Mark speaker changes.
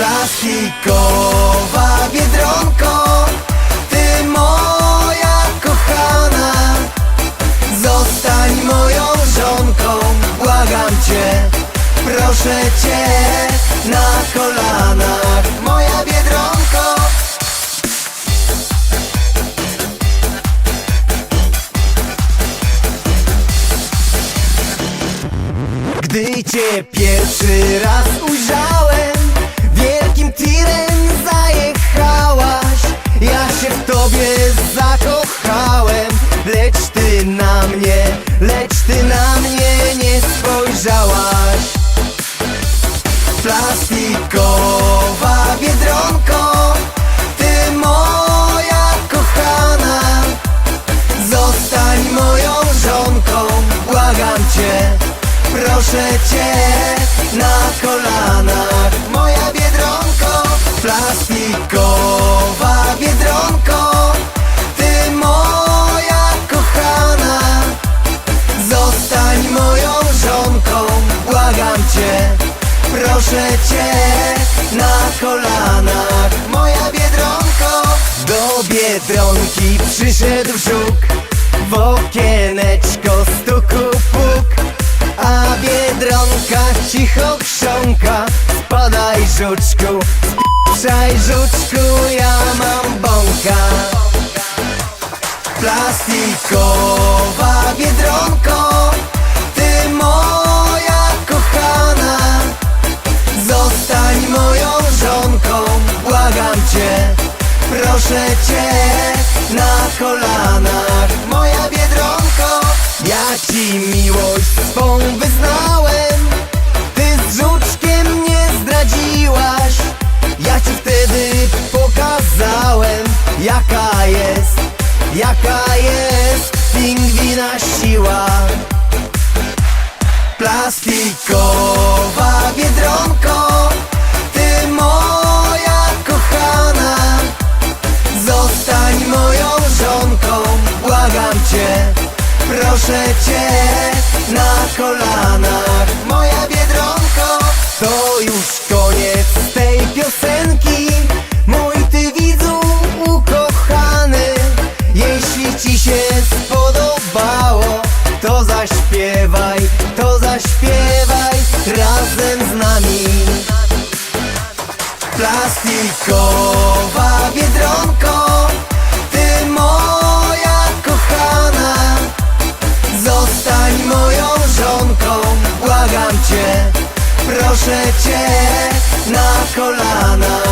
Speaker 1: Plastikowa biedronko Ty moja kochana. Zostań moją żonką Błagam cię, proszę cię Na kolanach. Moja biedronko. Gdy cię pierwszy raz ujrzałem tirem zajechałaś. Ja się w tobie zakochałem. Lecz ty na mnie, lecz ty na mnie nie spojrzałaś. Plastikowa biedronko Ty moja kochana. Zostań moją żonką, błagam cię. Proszę cię na kolanach. Moja plastikowa biedronko Ty moja kochana. Zostań moją żonką, błagam cię Proszę cię na kolanach. Moja biedronko. Do biedronki przyszedł żuk W okieneczko stuku puk A biedronka cicho chrząka Spadaj żuczku, spieprzaj żuczku Ja mam bąka. Plastikowa biedronko Ty moja kochana. Zostań moją żonką Błagam cię Proszę cię Na kolanach. Moja biedronko Ja ci miłość swą wyznałem siła Plastikowa biedronko Ty moja kochana. Zostań moją żonką Błagam cię Proszę cię Na kolanach. Moja biedronko to zaśpiewaj Razem z nami. Plastikowa biedronko Ty moja kochana. Zostań moją żonką Błagam cię Proszę cię Na biedronko